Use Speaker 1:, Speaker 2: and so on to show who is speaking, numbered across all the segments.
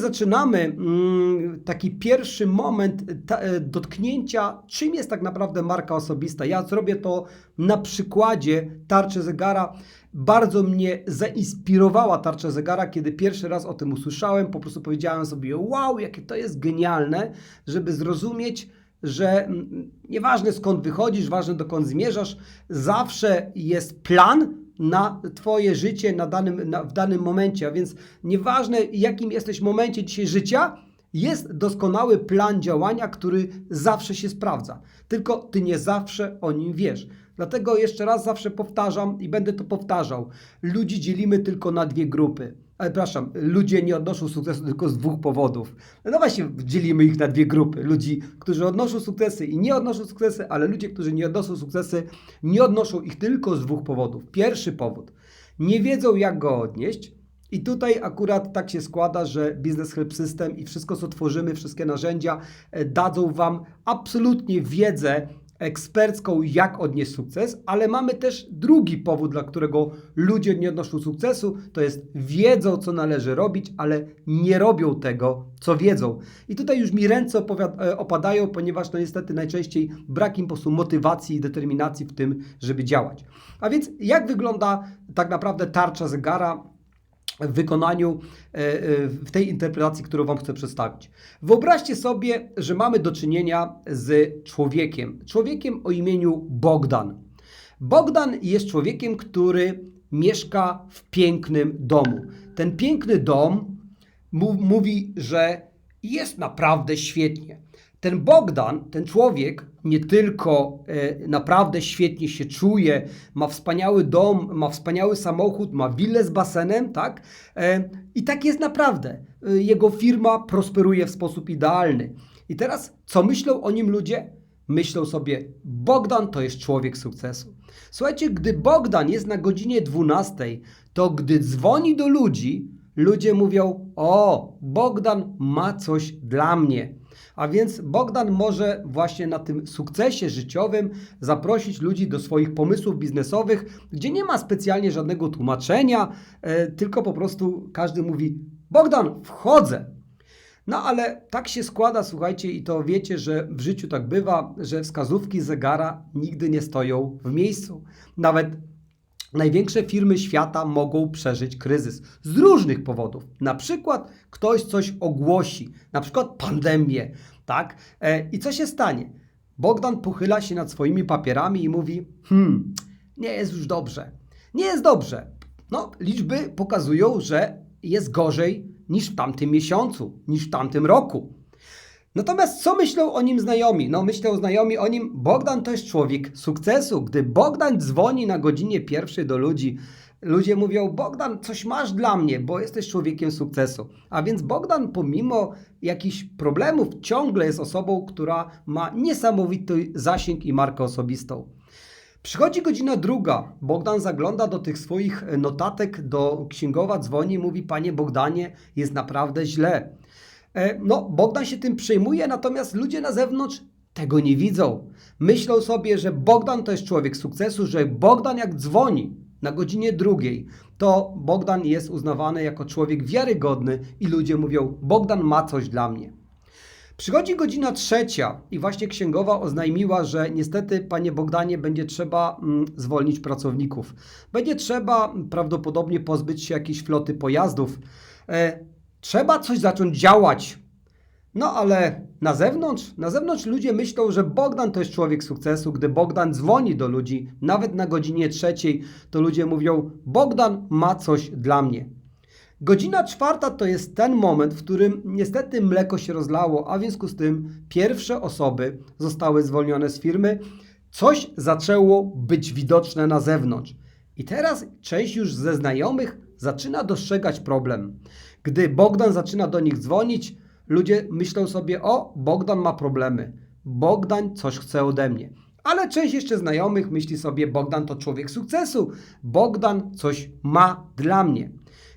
Speaker 1: Zaczynamy mm, taki pierwszy moment e, dotknięcia, czym jest tak naprawdę marka osobista. Ja zrobię to na przykładzie tarczy zegara. Bardzo mnie zainspirowała tarcza zegara, kiedy pierwszy raz o tym usłyszałem. Po prostu powiedziałem sobie, wow, jakie to jest genialne, żeby zrozumieć, że mm, nieważne skąd wychodzisz, ważne dokąd zmierzasz, zawsze jest plan na Twoje życie na danym, na, w danym momencie. A więc nieważne, jakim jesteś momencie dzisiaj życia, jest doskonały plan działania, który zawsze się sprawdza. Tylko Ty nie zawsze o nim wiesz. Dlatego jeszcze raz zawsze powtarzam i będę to powtarzał. Ludzi dzielimy tylko na dwie grupy. Ale przepraszam, ludzie nie odnoszą sukcesu tylko z dwóch powodów. No właśnie, dzielimy ich na dwie grupy. Ludzi, którzy odnoszą sukcesy i nie odnoszą sukcesy, ale ludzie, którzy nie odnoszą sukcesy, nie odnoszą ich tylko z dwóch powodów. Pierwszy powód, nie wiedzą jak go odnieść. I tutaj akurat tak się składa, że Business Help System i wszystko, co tworzymy, wszystkie narzędzia e, dadzą Wam absolutnie wiedzę ekspercką, jak odnieść sukces, ale mamy też drugi powód, dla którego ludzie nie odnoszą sukcesu, to jest wiedzą, co należy robić, ale nie robią tego, co wiedzą. I tutaj już mi ręce e, opadają, ponieważ no niestety najczęściej brak im po prostu motywacji i determinacji w tym, żeby działać. A więc jak wygląda tak naprawdę tarcza zegara w wykonaniu, e, e, w tej interpretacji, którą Wam chcę przedstawić. Wyobraźcie sobie, że mamy do czynienia z człowiekiem. Człowiekiem o imieniu Bogdan. Bogdan jest człowiekiem, który mieszka w pięknym domu. Ten piękny dom mówi, że jest naprawdę świetnie. Ten Bogdan, ten człowiek, nie tylko e, naprawdę świetnie się czuje, ma wspaniały dom, ma wspaniały samochód, ma willę z basenem, tak? E, I tak jest naprawdę. E, jego firma prosperuje w sposób idealny. I teraz, co myślą o nim ludzie? Myślą sobie, Bogdan to jest człowiek sukcesu. Słuchajcie, gdy Bogdan jest na godzinie 12, to gdy dzwoni do ludzi, ludzie mówią: O, Bogdan ma coś dla mnie. A więc Bogdan może właśnie na tym sukcesie życiowym zaprosić ludzi do swoich pomysłów biznesowych, gdzie nie ma specjalnie żadnego tłumaczenia, e, tylko po prostu każdy mówi: Bogdan, wchodzę. No ale tak się składa, słuchajcie, i to wiecie, że w życiu tak bywa, że wskazówki zegara nigdy nie stoją w miejscu. Nawet Największe firmy świata mogą przeżyć kryzys z różnych powodów. Na przykład ktoś coś ogłosi, na przykład pandemię, tak? E, I co się stanie? Bogdan pochyla się nad swoimi papierami i mówi: Hmm, nie jest już dobrze. Nie jest dobrze. No, liczby pokazują, że jest gorzej niż w tamtym miesiącu, niż w tamtym roku. Natomiast co myślą o nim znajomi? No myślą znajomi o nim, Bogdan to jest człowiek sukcesu. Gdy Bogdan dzwoni na godzinie pierwszej do ludzi, ludzie mówią, Bogdan, coś masz dla mnie, bo jesteś człowiekiem sukcesu. A więc Bogdan pomimo jakichś problemów ciągle jest osobą, która ma niesamowity zasięg i markę osobistą. Przychodzi godzina druga. Bogdan zagląda do tych swoich notatek, do księgowa, dzwoni i mówi: Panie Bogdanie, jest naprawdę źle. E, No, Bogdan się tym przejmuje, natomiast ludzie na zewnątrz tego nie widzą. Myślą sobie, że Bogdan to jest człowiek sukcesu, że Bogdan jak dzwoni na godzinie drugiej, to Bogdan jest uznawany jako człowiek wiarygodny i ludzie mówią: Bogdan ma coś dla mnie. Przychodzi godzina trzecia i właśnie księgowa oznajmiła, że niestety, panie Bogdanie, będzie trzeba mm, zwolnić pracowników. Będzie trzeba prawdopodobnie pozbyć się jakiejś floty pojazdów. Trzeba coś zacząć działać. No ale na zewnątrz, na zewnątrz ludzie myślą, że Bogdan to jest człowiek sukcesu. Gdy Bogdan dzwoni do ludzi, nawet na godzinie trzeciej, to ludzie mówią: Bogdan ma coś dla mnie. Godzina czwarta to jest ten moment, w którym niestety mleko się rozlało, a w związku z tym pierwsze osoby zostały zwolnione z firmy. Coś zaczęło być widoczne na zewnątrz. I teraz część już ze znajomych zaczyna dostrzegać problem. Gdy Bogdan zaczyna do nich dzwonić, ludzie myślą sobie: O, Bogdan ma problemy. Bogdan coś chce ode mnie. Ale część jeszcze znajomych myśli sobie: Bogdan to człowiek sukcesu. Bogdan coś ma dla mnie.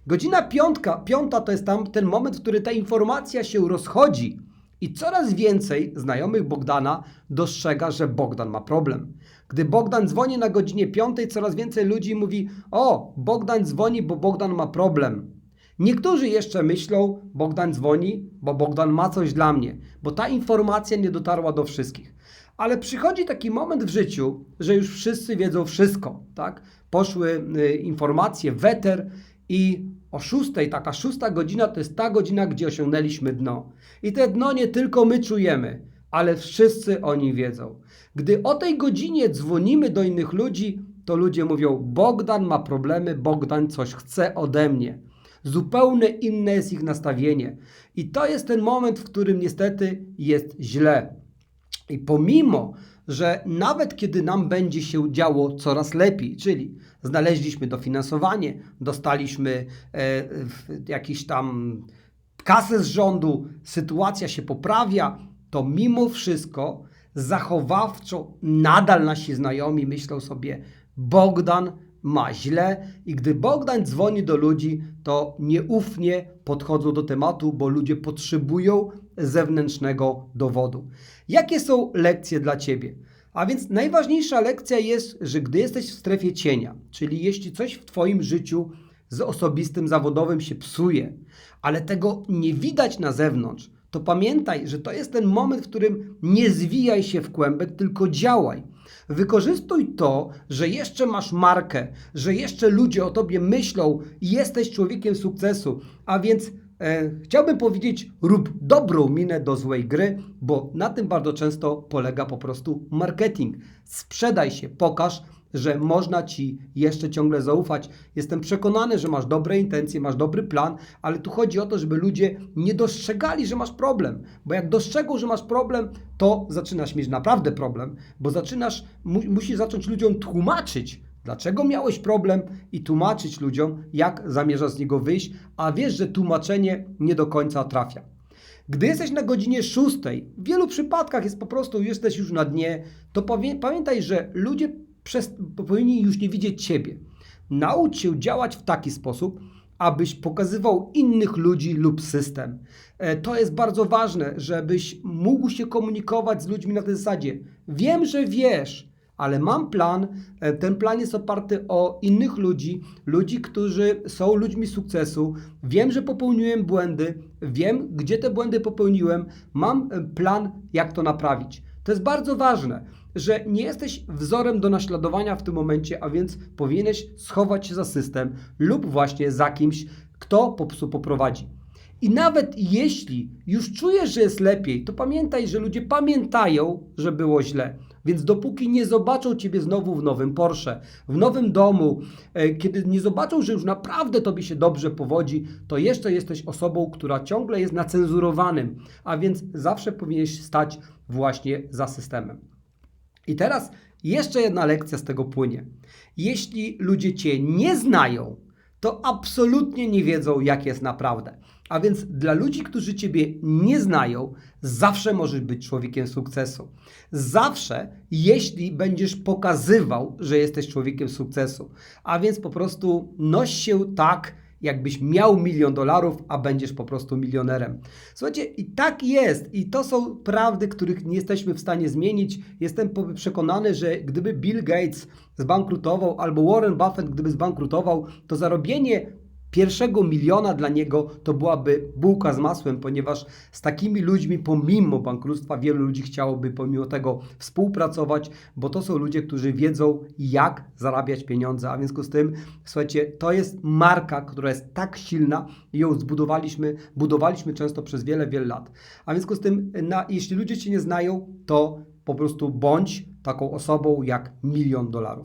Speaker 1: Godzina piątka, piąta to jest tam ten moment, w który ta informacja się rozchodzi i coraz więcej znajomych Bogdana dostrzega, że Bogdan ma problem. Gdy Bogdan dzwoni na godzinie piątej, coraz więcej ludzi mówi: O, Bogdan dzwoni, bo Bogdan ma problem. Niektórzy jeszcze myślą, Bogdan dzwoni, bo Bogdan ma coś dla mnie, bo ta informacja nie dotarła do wszystkich. Ale przychodzi taki moment w życiu, że już wszyscy wiedzą wszystko, tak? Poszły y, informacje, weter i o szóstej, taka szósta godzina to jest ta godzina, gdzie osiągnęliśmy dno. I te dno nie tylko my czujemy, ale wszyscy o nim wiedzą. Gdy o tej godzinie dzwonimy do innych ludzi, to ludzie mówią: Bogdan ma problemy, Bogdan coś chce ode mnie. Zupełnie inne jest ich nastawienie. I to jest ten moment, w którym niestety jest źle. I pomimo, że nawet kiedy nam będzie się działo coraz lepiej, czyli znaleźliśmy dofinansowanie, dostaliśmy e, jakiś tam kasę z rządu, sytuacja się poprawia, to mimo wszystko zachowawczo nadal nasi znajomi myślą sobie, Bogdan ma źle i gdy Bogdan dzwoni do ludzi, to nieufnie podchodzą do tematu, bo ludzie potrzebują zewnętrznego dowodu. Jakie są lekcje dla Ciebie? A więc najważniejsza lekcja jest, że gdy jesteś w strefie cienia, czyli jeśli coś w Twoim życiu z osobistym, zawodowym się psuje, ale tego nie widać na zewnątrz, to pamiętaj, że to jest ten moment, w którym nie zwijaj się w kłębek, tylko działaj. Wykorzystuj to, że jeszcze masz markę, że jeszcze ludzie o tobie myślą i jesteś człowiekiem sukcesu. A więc e, chciałbym powiedzieć, rób dobrą minę do złej gry, bo na tym bardzo często polega po prostu marketing. Sprzedaj się, pokaż, że można ci jeszcze ciągle zaufać. Jestem przekonany, że masz dobre intencje, masz dobry plan, ale tu chodzi o to, żeby ludzie nie dostrzegali, że masz problem. Bo jak dostrzegą, że masz problem, to zaczynasz mieć naprawdę problem, bo zaczynasz, mu, musisz zacząć ludziom tłumaczyć, dlaczego miałeś problem i tłumaczyć ludziom, jak zamierzasz z niego wyjść, a wiesz, że tłumaczenie nie do końca trafia. Gdy jesteś na godzinie 6, w wielu przypadkach jest po prostu, jesteś już na dnie, to pamiętaj, że ludzie przez, powinni już nie widzieć Ciebie. Naucz się działać w taki sposób, abyś pokazywał innych ludzi lub system. E, To jest bardzo ważne, żebyś mógł się komunikować z ludźmi na tej zasadzie. Wiem, że wiesz, ale mam plan. E, Ten plan jest oparty o innych ludzi, ludzi, którzy są ludźmi sukcesu. Wiem, że popełniłem błędy, wiem, gdzie te błędy popełniłem. Mam e, plan, jak to naprawić. To jest bardzo ważne, że nie jesteś wzorem do naśladowania w tym momencie, a więc powinieneś schować się za system lub właśnie za kimś, kto po prostu poprowadzi. I nawet jeśli już czujesz, że jest lepiej, to pamiętaj, że ludzie pamiętają, że było źle. Więc dopóki nie zobaczą Ciebie znowu w nowym Porsche, w nowym domu, e, kiedy nie zobaczą, że już naprawdę Tobie się dobrze powodzi, to jeszcze jesteś osobą, która ciągle jest na cenzurowanym, a więc zawsze powinieneś stać właśnie za systemem. I teraz jeszcze jedna lekcja z tego płynie. Jeśli ludzie Cię nie znają, to absolutnie nie wiedzą, jak jest naprawdę. A więc dla ludzi, którzy Ciebie nie znają, zawsze możesz być człowiekiem sukcesu. Zawsze, jeśli będziesz pokazywał, że jesteś człowiekiem sukcesu. A więc po prostu noś się tak, jakbyś miał milion dolarów, a będziesz po prostu milionerem. Słuchajcie, i tak jest. I to są prawdy, których nie jesteśmy w stanie zmienić. Jestem przekonany, że gdyby Bill Gates zbankrutował albo Warren Buffett gdyby zbankrutował, to zarobienie pierwszego miliona dla niego to byłaby bułka z masłem, ponieważ z takimi ludźmi pomimo bankructwa wielu ludzi chciałoby pomimo tego współpracować, bo to są ludzie, którzy wiedzą jak zarabiać pieniądze, a w związku z tym, słuchajcie, to jest marka, która jest tak silna i ją zbudowaliśmy, budowaliśmy często przez wiele, wiele lat. A w związku z tym, na, jeśli ludzie Cię nie znają, to po prostu bądź taką osobą jak milion dolarów.